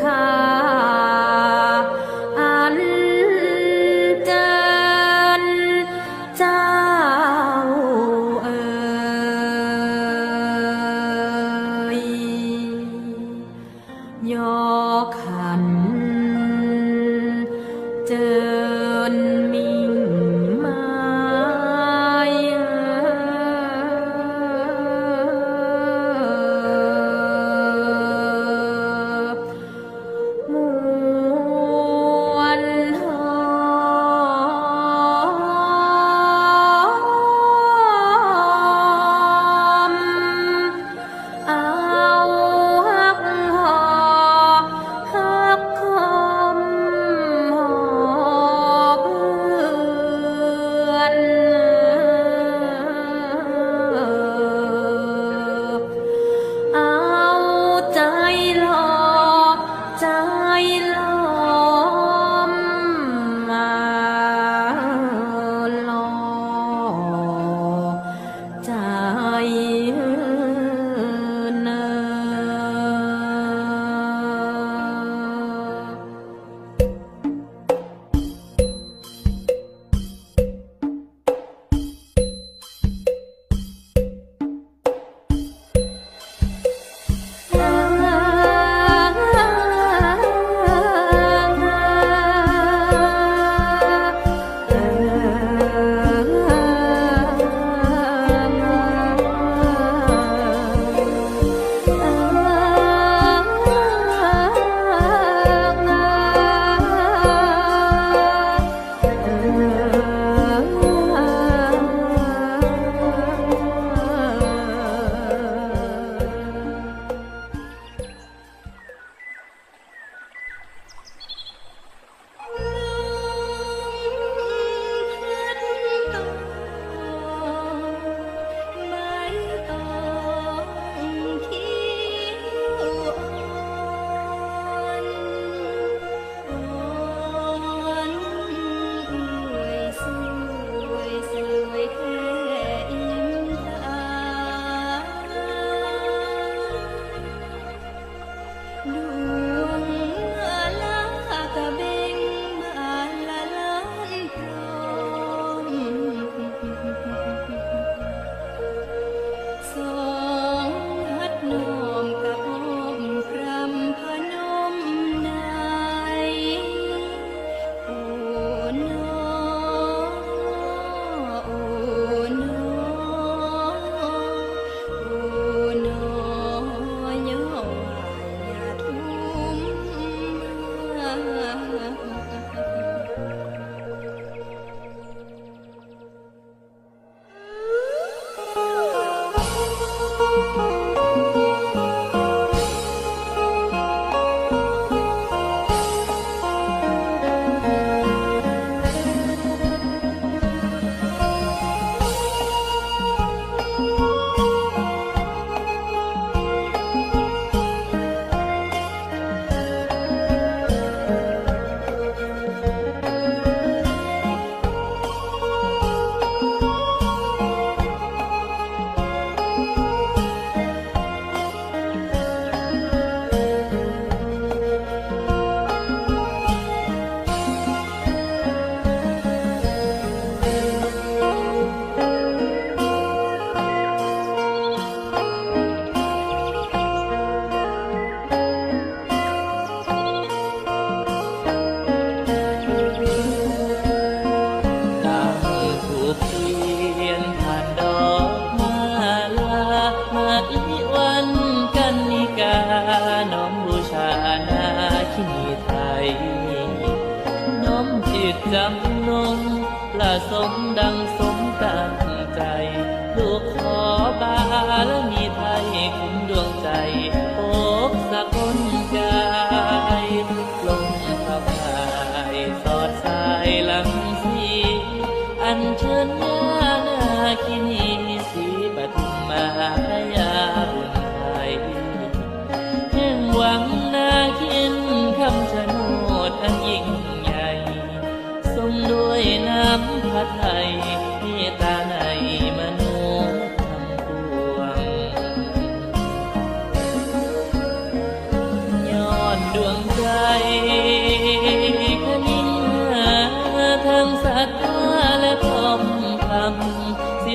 คา น้อมจิตจำนงละสมดังส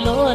Lộ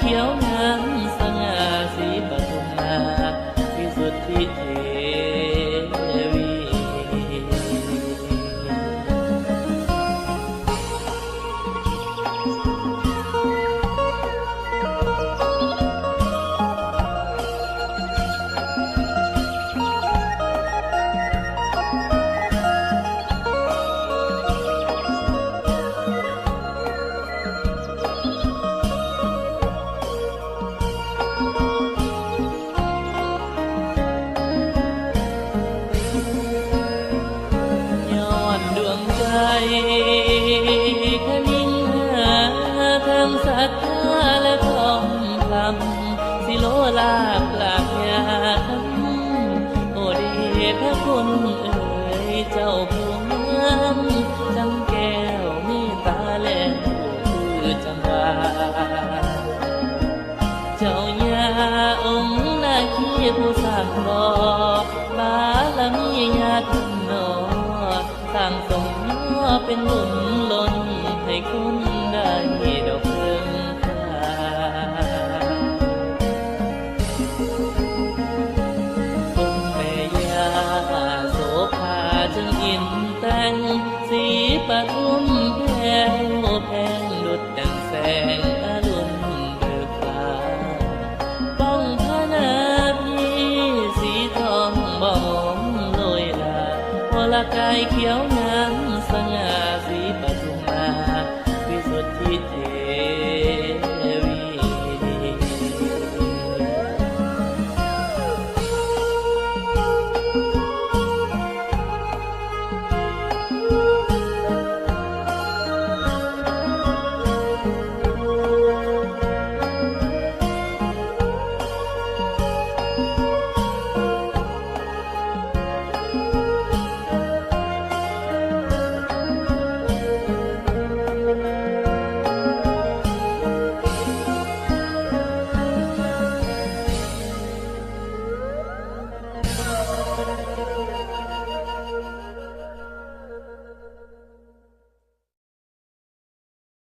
Região สิโลลาปลากยามโอเดพระคุณเอ๋ยเจ้าผู้เมืองจำแก้วมีตาแลคือจำงาเจ้ายาองค์นาคีผู้สร้างบ่อบารมีญาติหนอต่างสมเป็นหลุมล้นให้คุณ ง สีปะทุมแพงแพงลุดดังแสงอรุณเบิกบ้าป้องพระนาพี่สีทองบองลอยลาพลากายเขียวงามสง่าสี